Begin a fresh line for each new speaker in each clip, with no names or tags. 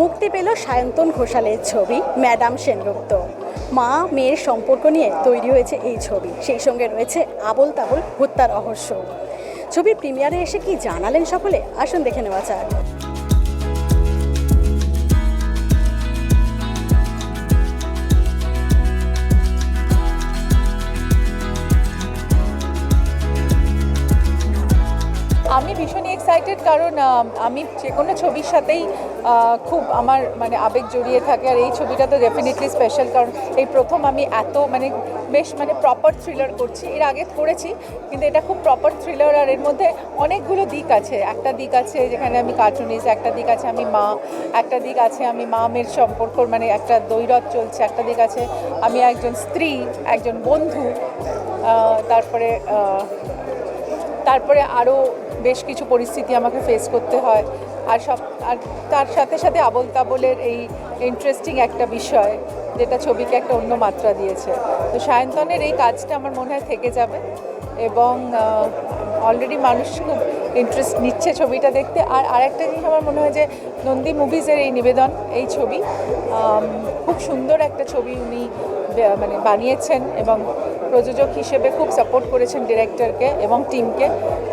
মুক্তি পেল সায়ন্তন ঘোষালের ছবি ম্যাডাম সেনগুপ্ত। মা, মেয়ের সম্পর্ক নিয়ে তৈরি হয়েছে এই ছবি। সেই সঙ্গে রয়েছে আবল তাবল হত্যা রহস্য। ছবি প্রিমিয়ারে এসে কি জানালেন সকলে? আসুন দেখে নেওয়া যাক।
এক্সাইটেড কারণ, আমি যে কোনো ছবির সাথেই খুব আমার মানে আবেগ জড়িয়ে থাকে। আর এই ছবিটা তো ডেফিনেটলি স্পেশাল কারণ এই প্রথম আমি এত মানে বেশ মানে প্রপার থ্রিলার করছি। এর আগে করেছি, কিন্তু এটা খুব প্রপার থ্রিলার আর এর মধ্যে অনেকগুলো দিক আছে। একটা দিক আছে যেখানে আমি কার্টুনিস্ট একটা দিক আছে আমি মা, একটা দিক আছে আমি মা মেয়ের সম্পর্ক মানে একটা দৈরথ চলছে, একটা দিক আছে আমি একজন স্ত্রী, একজন বন্ধু তারপরে তারপরে আরও বেশ কিছু পরিস্থিতি আমাকে ফেস করতে হয়। আর সব, আর তার সাথে সাথে আবল তাবলের এই ইন্টারেস্টিং একটা বিষয়, যেটা ছবিকে একটা অন্য মাত্রা দিয়েছে। তো সায়ন্তনের এই কাজটা আমার মনে হয় থেকে যাবে এবং অলরেডি মানুষ খুব ইন্টারেস্ট নিচ্ছে ছবিটা দেখতে। আর আরেকটা জিনিস আমার মনে হয় যে নন্দী মুভিজের এই নিবেদন, এই ছবি খুব সুন্দর একটা ছবি উনি মানে বানিয়েছেন এবং প্রযোজক হিসেবে খুব সাপোর্ট করেছেন ডিরেক্টরকে এবং টিমকে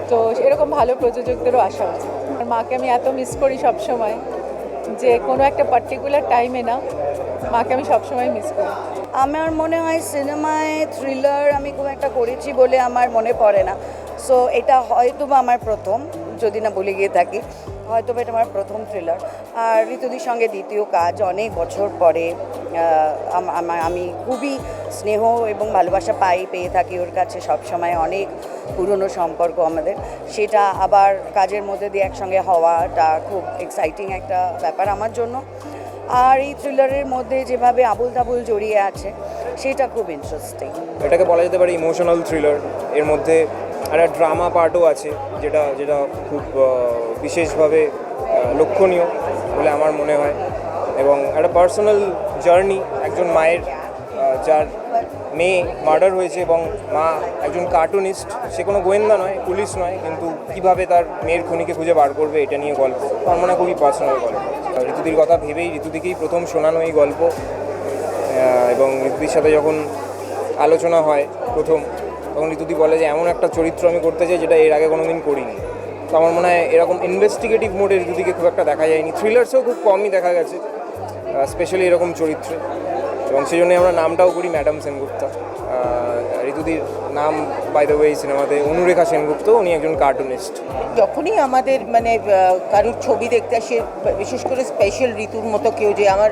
তো এরকম ভালো প্রযোজকদেরও আশা উচিত আর মাকে আমি এত মিস করি সবসময় যে কোনো একটা পার্টিকুলার টাইমে না, মাকে আমি সবসময় মিস করি।
আমার মনে হয় সিনেমায় থ্রিলার আমি খুব একটা করেছি বলে আমার মনে পড়ে না। সো এটা হয়তো বা আমার প্রথম, যদি না বলে গিয়ে থাকি। হয়তো এটা আমার প্রথম থ্রিলার আর ঋতুদির সঙ্গে দ্বিতীয় কাজ, অনেক বছর পরে আমি খুবই স্নেহ এবং ভালোবাসা পাই, পেয়ে থাকি ওর কাছে সবসময় অনেক পুরনো সম্পর্ক আমাদের। সেটা আবার কাজের মধ্যে দিয়ে একসঙ্গে হওয়াটা খুব এক্সাইটিং একটা ব্যাপার আমার জন্য। আর এই থ্রিলারের মধ্যে যেভাবে আবুল তাবুল জড়িয়ে আছে, সেটা খুব ইন্টারেস্টিং
এটাকে বলা যেতে পারে ইমোশনাল থ্রিলার এর মধ্যে একটা ড্রামা পার্টও আছে, যেটা যেটা খুব বিশেষভাবে লক্ষণীয় বলে আমার মনে হয়। এবং একটা পার্সোনাল জার্নি একজন মায়ের যার মেয়ে মার্ডার হয়েছে এবং মা একজন কার্টুনিস্ট সে কোনো গোয়েন্দা নয়, পুলিশ নয়, কিন্তু কীভাবে তার মেয়ের খুনিকে খুঁজে বার করবে এটা নিয়ে গল্প। আমার মনে হয় খুবই পার্সোনাল গল্প। ঋতুদির কথা ভেবেই ঋতুদিকেই প্রথম শোনানো এই গল্প। এবং ঋতুদির সাথে যখন আলোচনা হয় প্রথম তখন ঋতুদি বলে যে, এমন একটা চরিত্র আমি করতে চাই যেটা এর আগে কোনোদিন করিনি। তো আমার মনে হয় এরকম ইনভেস্টিগেটিভ মোডে ঋতুদিকে খুব একটা দেখা যায়নি। থ্রিলার্সেও খুব কমই দেখা গেছে স্পেশালি এরকম চরিত্রে। এবং সেই জন্যই আমরা নামটাও করি ম্যাডাম সেনগুপ্তা ঋতুদির নাম বাই দ্য ওয়ে সিনেমাতে অনুরেখা সেনগুপ্ত, উনি একজন কার্টুনিস্ট
যখনই আমাদের মানে কারোর ছবি দেখতে আসে বিশেষ করে স্পেশাল ঋতুর মতো কেউ যে, আমার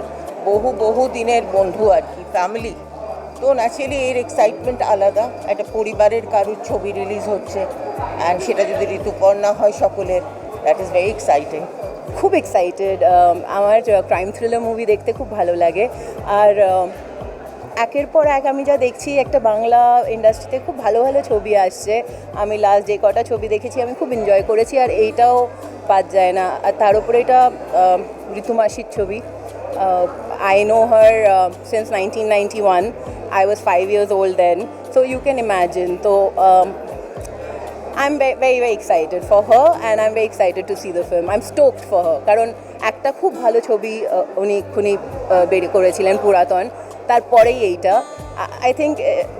বহু বহু দিনের বন্ধু আর কি ফ্যামিলি তো ন্যাচারালি এর এক্সাইটমেন্ট আলাদা। একটা পরিবারের কারোর ছবি রিলিজ হচ্ছে। অ্যান্ড সেটা যদি ঋতুপর্ণা হয় সকলের দ্যাট ইজ ভেরি এক্সাইটিং
খুব এক্সাইটেড আমার ক্রাইম থ্রিলার মুভি দেখতে খুব ভালো লাগে। আর um, একের পর এক আমি যা দেখছি একটা বাংলা ইন্ডাস্ট্রিতে খুব ভালো ভালো ছবি আসছে। আমি লাস্ট যে কটা ছবি দেখেছি আমি খুব এনজয় করেছি। আর এইটাও বাদ যায় না। আর তার উপরে এটা um, ঋতুমাসির ছবি। I know her since nineteen ninety one I was five years old then so you can imagine তো um, I'm ve- very very excited for her and I'm very excited to see the film. I'm stoked for her. কারণ একটা খুব ভালো ছবি উনি খুনি বের করেছিলেন পুরাতন। তারপরেই এইটা। I think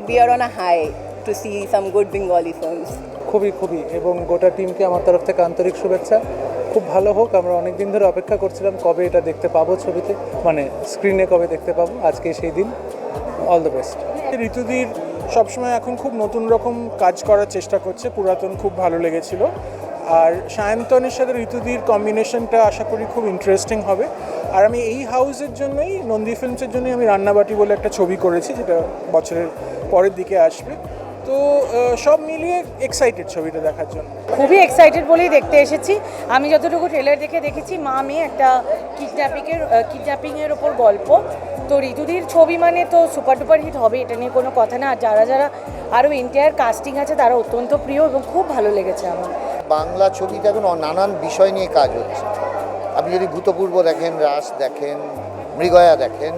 we are on a high to see some good Bengali films
খুবই খুবই। এবং গোটা টিমকে আমার তরফ থেকে আন্তরিক শুভেচ্ছা। খুব ভালো হোক আমরা অনেক দিন ধরে অপেক্ষা করছিলাম কবে এটা দেখতে পাবো ছবিতে। মানে স্ক্রিনে কবে দেখতে পাবো আজকে সেই দিন। অল দ্য বেস্ট
ঋতুদির সবসময় এখন খুব নতুন রকম কাজ করার চেষ্টা করছে, পুরাতন খুব ভালো লেগেছিল। আর সায়ন্তনের সাথে ঋতুদির কম্বিনেশনটা আশা করি খুব ইন্টারেস্টিং হবে। আর আমি এই হাউসের জন্যই, নন্দী ফিল্মসের জন্যই আমি রান্নাবাটি বলে একটা ছবি করেছি, যেটা বছরের পরের দিকে আসবে। তো সব মিলিয়ে এক্সাইটেড ছবিটা দেখার জন্য।
খুবই এক্সাইটেড বলেই দেখতে এসেছি। আমি যতটুকু ট্রেলার দেখে দেখেছি মা মেয়ে একটা কিডন্যাপিংয়ের কিডন্যাপিংয়ের ওপর গল্প। তো ঋতুদির ছবি মানে তো সুপার ডুপার হিট হবে এটা নিয়ে কোনো কথা না। আর যারা যারা আরও এন্টায়ার কাস্টিং আছে তারা অত্যন্ত প্রিয় এবং খুব ভালো লেগেছে আমার।
বাংলা ছবিতে এখন নানান বিষয় নিয়ে কাজ হচ্ছে। আপনি যদি ভূতপূর্ব দেখেন রাস দেখেন মৃগয়া দেখেন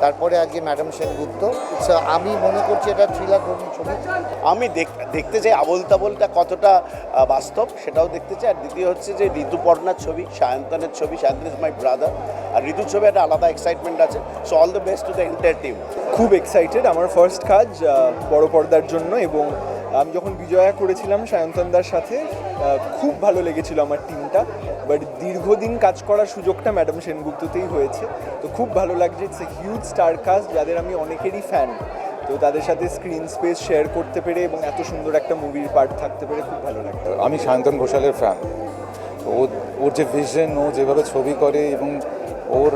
তারপরে আজকে ম্যাডাম সেনগুপ্ত So, আমি মনে করছি এটা থ্রিলার ধর্মী ছবি।
আমি দেখ- দেখতে চাই আবল তাবলটা কতটা বাস্তব সেটাও দেখতে চাই। আর দ্বিতীয় হচ্ছে যে ঋতুপর্ণার ছবি সায়ন্তনের ছবি সায়ন্তন ইজ মাই ব্রাদার আর ঋতুর ছবি একটা আলাদা এক্সাইটমেন্ট আছে। So all the best to the entire team
খুব এক্সাইটেড আমার ফার্স্ট কাজ বড় পর্দার জন্য এবং আমি যখন বিজয়া করেছিলাম সায়ন্তনদার সাথে খুব ভালো লেগেছিল আমার টিমটা বাট দীর্ঘদিন কাজ করার সুযোগটা ম্যাডাম সেনগুপ্ততেই হয়েছে। তো খুব ভালো লাগছে it's a huge star cast যাদের আমি অনেকেরই ফ্যান তো তাদের সাথে স্ক্রিন স্পেস শেয়ার করতে পেরে এবং এত সুন্দর একটা মুভির পার্ট থাকতে পেরে খুব ভালো লাগছে।
আমি সায়ন্তন ঘোষালের ফ্যান ও, ওর যে ভিশন ও যেভাবে ছবি করে এবং ওর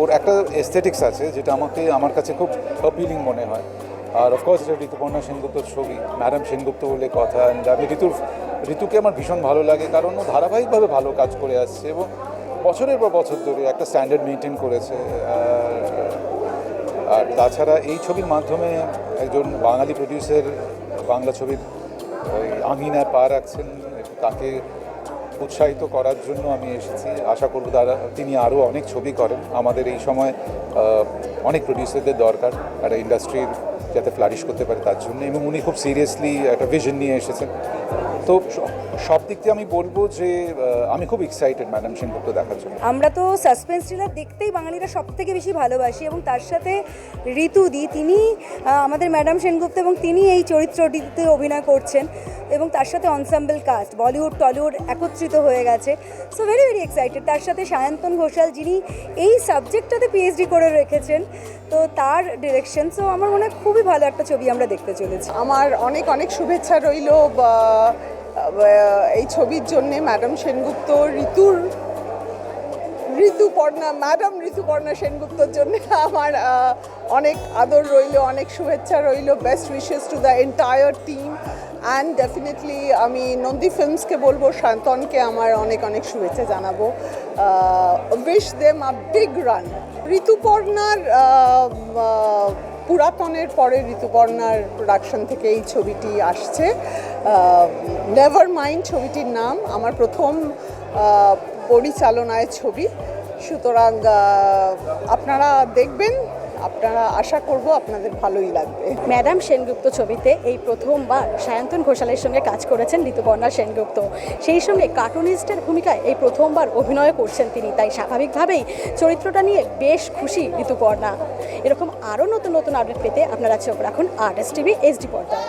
ওর একটা এস্থেটিক্স আছে, যেটা আমাকে, আমার কাছে খুব অপিলিং মনে হয়। আর অফকোর্স এটা ঋতুপর্ণা সেনগুপ্তর ছবি। ম্যাডাম সেনগুপ্ত বলে কথা আমি ঋতুর, ঋতুকে আমার ভীষণ ভালো লাগে, কারণ ও ধারাবাহিকভাবে ভালো কাজ করে আসছে এবং বছরের পর বছর ধরে একটা স্ট্যান্ডার্ড মেনটেন করেছে, আর তাছাড়া এই ছবির মাধ্যমে একজন বাঙালি প্রডিউসার বাংলা ছবির আঙিনায় পা রাখছেন, তাকে উৎসাহিত করার জন্য আমি এসেছি। আশা করব তারা তিনি আরও অনেক ছবি করেন। আমাদের এই সময় অনেক প্রডিউসারদের দরকার। একটা ইন্ডাস্ট্রির যাতে ফ্লারিশ করতে পারে তার জন্য। এবং উনি খুব সিরিয়াসলি একটা ভিশন নিয়ে এসেছেন। তো সব দিক দিয়ে আমি বলব যে আমি খুব এক্সাইটেড ম্যাডাম সেনগুপ্ত দেখার জন্য।
আমরা তো সাসপেন্স থ্রিলার দেখতেই বাঙালিরা সব থেকে বেশি ভালোবাসি এবং তার সাথে ঋতুদি তিনি আহ, আমাদের ম্যাডাম সেনগুপ্ত এবং তিনি এই চরিত্রটিতে অভিনয় করছেন। এবং তার সাথে অনসাম্বল কাস্ট বলিউড টলিউড একত্রিত হয়ে গেছে। সো ভেরি ভেরি এক্সাইটেড তার সাথে সায়ন্তন ঘোষাল যিনি এই সাবজেক্টটাতে পিএইচডি করে রেখেছেন, তো তার ডিরেকশন সো আমার মনে হয় খুবই ভালো একটা ছবি আমরা দেখতে চলেছি।
আমার অনেক অনেক শুভেচ্ছা রইল এই ছবির জন্যে ম্যাডাম সেনগুপ্ত, ঋতুর, ঋতুপর্ণা, ম্যাডাম ঋতুপর্ণা সেনগুপ্তর জন্য আমার অনেক আদর রইল, অনেক শুভেচ্ছা রইল। Best wishes to the entire team and definitely আমি নন্দী ফিল্মসকে বলব শান্তনকে আমার অনেক অনেক শুভেচ্ছা জানাব। Wish them a big run ঋতুপর্ণার পুরাতনের পরে ঋতুপর্ণার প্রোডাকশন থেকে এই ছবিটি আসছে। নেভার মাইন্ড ছবিটির নাম, আমার প্রথম পরিচালনায় ছবি। সুতরাং আপনারা দেখবেন আপনারা আশা করব আপনাদের ভালোই লাগবে।
ম্যাডাম সেনগুপ্ত ছবিতে এই প্রথমবার সায়ন্তন ঘোষালের সঙ্গে কাজ করেছেন ঋতুপর্ণা সেনগুপ্ত। সেই সঙ্গে কার্টুনিস্টের ভূমিকায় এই প্রথমবার অভিনয় করছেন তিনি, তাই স্বাভাবিকভাবেই চরিত্রটা নিয়ে বেশ খুশি ঋতুপর্ণা। এরকম আরও নতুন নতুন আপডেট পেতে আপনারা চোখ রাখুন আর্টিস্ট টিভি এইচডি পর্দায়